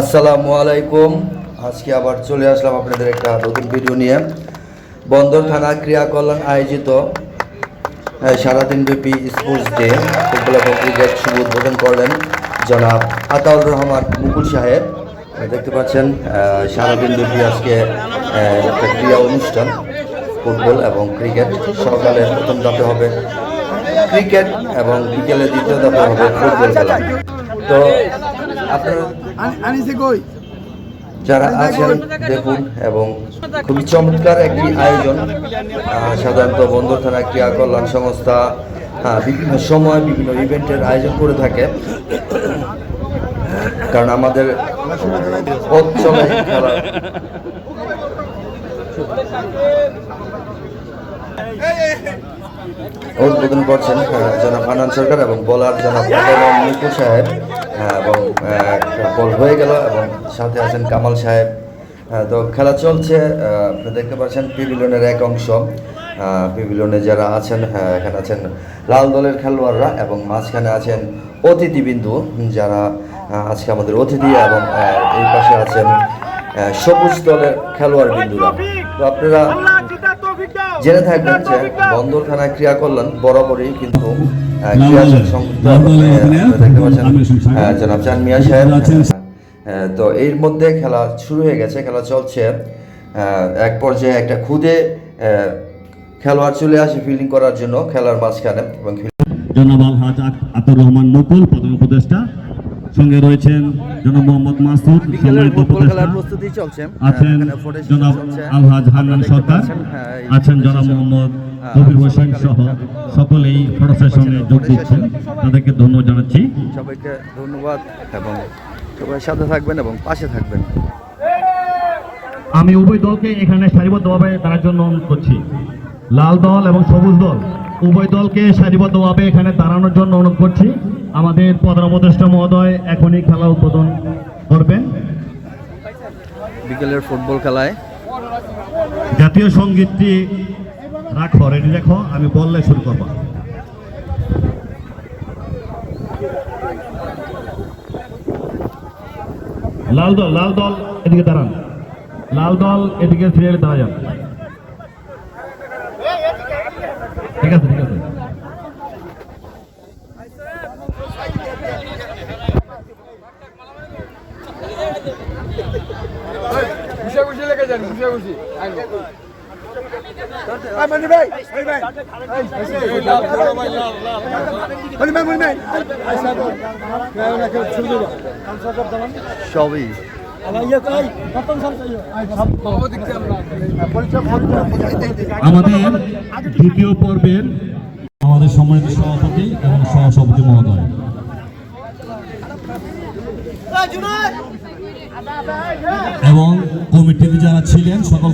আসসালামু আলাইকুম। আজকে আবার চলে আসলাম আপনাদের একটা নতুন ভিডিও নিয়ে। বন্দর থানা ক্রিয়া কল্যাণ আয়োজিত সারাদিনব্যাপী স্পোর্টস ডে ফুটবল এবং ক্রিকেট শুভ উদ্বোধন করলেন জনাব আতাউর রহমান মুকুল সাহেব। দেখতে পাচ্ছেন সারাদিনব্যাপী আজকে একটা ক্রিয়া অনুষ্ঠান, ফুটবল এবং ক্রিকেট সকালে প্রথম ধাপে হবে ক্রিকেট এবং বিকেলে দ্বিতীয় ধাপে হবে ফুটবল খেলা। তো আপনারা কই? যারা আছেন দেখুন এবং খুবই চমৎকার একটি আয়োজন। সাধারণত বন্দর থানা ক্রিয়া কল্যাণ সংস্থা বিভিন্ন সময় বিভিন্ন ইভেন্টের আয়োজন করে থাকে। কারণ আমাদের পথ চলে খেলা। উদ্বোধন করছেন জনাব আনন্দ সরকার এবং বলার জনাব মুকুল সাহেব। এবং আহ, বল হয়ে গেল এবং সাথে আছেন কামাল সাহেব। তো খেলা চলছে আপনি দেখতে পাচ্ছেন পিভিলিয়নের এক অংশ। পিভিলিয়নে যারা আছেন হ্যাঁ, এখানে আছেন লাল দলের খেলোয়াড়রা এবং মাঝখানে আছেন অতিথিবিন্দু যারা আজকে আমাদের অতিথি এবং এই পাশে আছেন সবুজ দলের খেলোয়াড় বিন্দুরা। তো আপনারা জেনে থাকবেন যে বন্দর থানা ক্রিয়া কল্যাণ বরাবরই কিন্তু দেখতে পাচ্ছেন। আহ, জনাব চান মিয়া সাহেব। তো এর মধ্যে খেলা শুরু হয়ে গেছে খেলা চলছে। আহ, এক পর্যায়ে একটা খুদে আহ, খেলোয়াড় চলে আসে ফিল্ডিং করার জন্য খেলার মাঝখানে। এবং জনাব আতর রহমান মুকুল প্রধান উপদেষ্টা। সঙ্গে রয়েছেন জনাব মোহাম্মদ মাসুদ সম্মানিত উপদেষ্টা। আছেন জনাব আলহাজ হান্নান সরকার আছেন জনাব মোহাম্মদ কবির হোসেন সহ সকলেই সেশনে যোগ দিচ্ছেন। তাদেরকে ধন্যবাদ জানাচ্ছি। সবাইকে ধন্যবাদ এবং সবাই সাথে থাকবেন এবং পাশে থাকবেন। আমি উভয় দলকে এখানে সারিবদ্ধভাবে দাঁড়ার জন্য অনুরোধ করছি। লাল দল এবং সবুজ দল উভয় দলকে সারিবদ্ধভাবে এখানে দাঁড়ানোর জন্য অনুরোধ করছি। আমাদের প্রধান উপদেষ্টা মহোদয় এখনই খেলা উদ্বোধন করবেন। বিকেলের ফুটবল খেলায়। জাতীয় সঙ্গীতটি রাখো রেডি রাখো আমি বললে শুরু করব। লাল দল লাল দল এদিকে দাঁড়ান। লাল দল এদিকে ফিরে দাঁড়া যান আমাদের দ্বিতীয় পর্বের আমাদের সম্মানিত সভাপতি এবং সহসভাপতি মহোদয়। এবং কমিটিতে যারা ছিলেন সকল